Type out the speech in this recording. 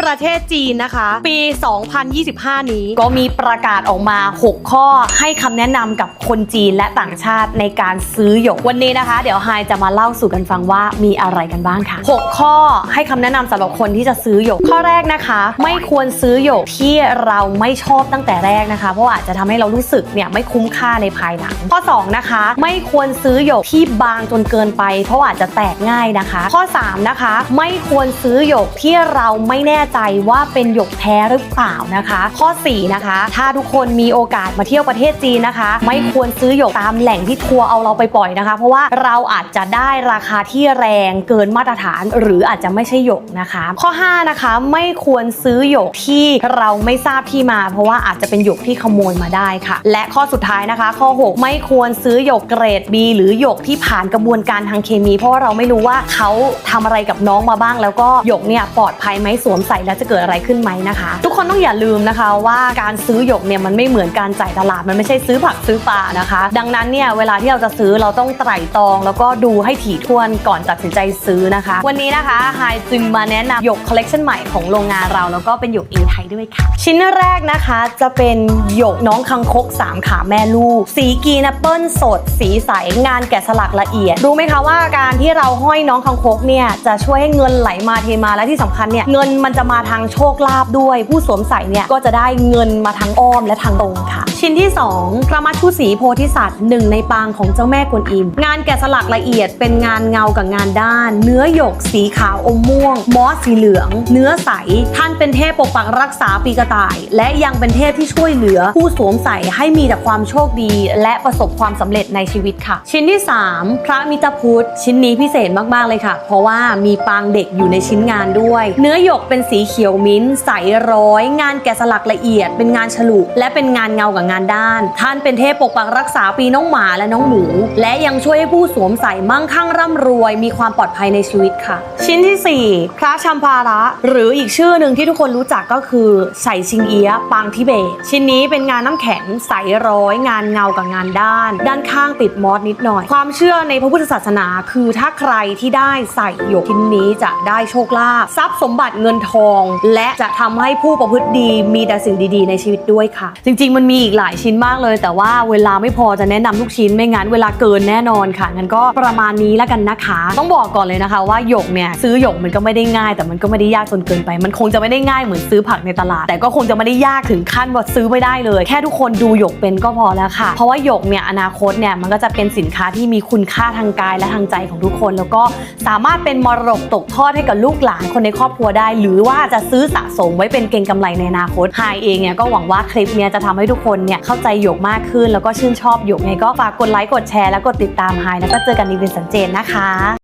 ประเทศจีนนะคะ ปี 2025 นี้ก็มีประกาศออกมา 6 ข้อให้คำแนะนำกับคนจีนและต่างชาติในการซื้อหยกวันนี้นะคะ เดี๋ยวไฮจะมาเล่าสู่กันฟังว่ามีอะไรกันบ้างค่ะ 6 ข้อให้คำแนะนำสำหรับคนที่จะซื้อหยกข้อแรกนะคะ ไม่ควรซื้อหยกที่เราไม่ชอบตั้งแต่แรกนะคะ เพราะว่าอาจจะทำให้เรารู้สึกเนี่ยไม่คุ้มค่าในภายหลังข้อ 2 นะคะ ไม่ควรซื้อหยกที่บางจนเกินไป เพราะว่าอาจจะแตกง่ายนะคะ ข้อ 3 นะคะ ไม่ควรซื้อหยกที่เราไม่แน่ใจว่าเป็นหยกแท้หรือเปล่านะคะ ข้อ 4 นะคะ ถ้าทุกคนมีโอกาสมาเที่ยวประเทศจีนนะคะ ไม่ควรซื้อหยกตามแหล่งที่ทัวร์เอาเราไปปล่อยนะคะ เพราะว่าเราอาจจะได้ราคาที่แรงเกินมาตรฐาน หรืออาจจะไม่ใช่หยกนะคะ ข้อ 5 นะคะ ไม่ควรซื้อหยกที่เราไม่ทราบที่มา เพราะว่าอาจจะเป็นหยกที่ขโมยมาได้ค่ะ และข้อสุดท้ายนะคะ ข้อ 6 ไม่ควรซื้อหยกเกรด B หรือหยกที่ผ่านกระบวนการทางเคมี เพราะว่าเราไม่รู้ว่าเขาทำอะไรกับน้องมาบ้าง แล้วก็หยกเนี่ยปลอดภัยไหมสวมใส่แล้วจะเกิดอะไรขึ้นไหมนะคะ ทุกคนต้องอย่าลืมนะคะว่าการซื้อหยกเนี่ยมันไม่เหมือนการจ่ายตลาดมันไม่ใช่ซื้อผักซื้อปลานะคะ ดังนั้นเนี่ยเวลาที่เราจะซื้อเราต้องไตร่ตรอง แล้วก็ดูให้ถี่ถ้วนก่อนตัดสินใจซื้อนะคะ วันนี้นะคะไฮจึงมาแนะนำหยกคอลเลกชันใหม่ของโรงงานเราแล้วก็เป็นหยกอินไทยด้วยค่ะ ชิ้นแรกนะคะจะเป็นหยกน้องคังคกสามขาแม่ลูก สีกีนแอปเปิลสด สีใสงานแกะสลักละเอียด รู้ไหมคะว่าการที่เราห้อยน้องคังคกเนี่ยจะช่วยให้เงินไหลมาเทมาและที่สำคัญเนี่ยเงินมันจะมาทางโชคลาภด้วย ผู้สวมใส่เนี่ยก็จะได้เงินมาทางอ้อมและทางตรงค่ะ ชิ้นที่ 2 พระมัชชุสีโพธิสัตว์หนึ่งในปางของเจ้าแม่กวนอิม งานแกะสลักละเอียดเป็นงานเงากับงานด้าน เนื้อหยกสีขาวอมม่วง มอสสีเหลือง เนื้อใส ท่านเป็นเทพปกปักรักษาปีกระต่าย และยังเป็นเทพที่ช่วยเหลือ ผู้สวมใส่ให้มีแต่ความโชคดี และประสบความสำเร็จในชีวิตค่ะ ชิ้นที่ 3 พระมิตรพุทธชิ้นนี้พิเศษมากๆเลยค่ะ เพราะว่ามีปางเด็กอยู่ในชิ้นงานด้วย เนื้อหยกเป็นสีเขียวมิ้นท์ใสร้อย งานแกะสลักละเอียด เป็นงานฉลุและเป็นงานเงากับงานด้าน ท่านเป็นเทพปกปักรักษาปีน้องหมาและน้องหมู และยังช่วยให้ผู้สวมใส่มั่งคั่งร่ำรวย มีความปลอดภัยในชีวิตค่ะ ชิ้นที่ 4 พระชัมพาระ หรืออีกชื่อหนึ่งที่ทุกคนรู้จักก็คือใส่ชิงเอียะปางทิเบต ชิ้นนี้เป็นงานน้ำแข็งใสร้อย งานเงากับงานด้าน ด้านข้างติดมอสนิดหน่อย ความเชื่อในพระพุทธศาสนา คือถ้าใครที่ได้ใส่หยกชิ้นนี้จะได้โชคลาภทรัพย์สมบัติเงินทอง และจะทำให้ผู้ประพฤติดีมีแต่สิ่งดีๆ ในชีวิตด้วยค่ะ จริง ๆ มันมีอีกหลายชิ้นมากเลย แต่ว่าเวลาไม่พอจะแนะนำทุกชิ้นไม่งั้นเวลาเกินแน่นอนค่ะงั้นก็ประมาณนี้แล้วกันนะคะ ต้องบอกก่อนเลยนะคะ ว่าหยกเนี่ยซื้อหยกมันก็ไม่ได้ง่าย แต่มันก็ไม่ได้ยากจนเกินไป มันคงจะไม่ได้ง่ายเหมือนซื้อผักในตลาด แต่ก็คงจะไม่ได้ยากถึงขั้นว่าซื้อไม่ได้เลย แค่ทุกคนดูหยกเป็นก็พอแล้วค่ะ เพราะว่าหยกเนี่ยอนาคตเนี่ยมันก็จะเป็นสินค้าที่มีคุณค่าทางกายและทางใจของทุกคน แล้วก็สามารถเป็นมรดกตกทอดให้กับลูกหลานคนในครอบครัวได้ หรือว่าจะซื้อสะสมไว้เป็นเก็งกำไรในอนาคตไฮเองเนี่ยก็หวังว่าคลิปเนี้ยจะทำให้ทุกคนเนี่ยเข้าใจหยกมากขึ้น แล้วก็ชื่นชอบหยกไงก็ฝากกดไลค์กดแชร์แล้วกดติดตามไฮแล้วก็เจอกันในวินสันเจนนะคะ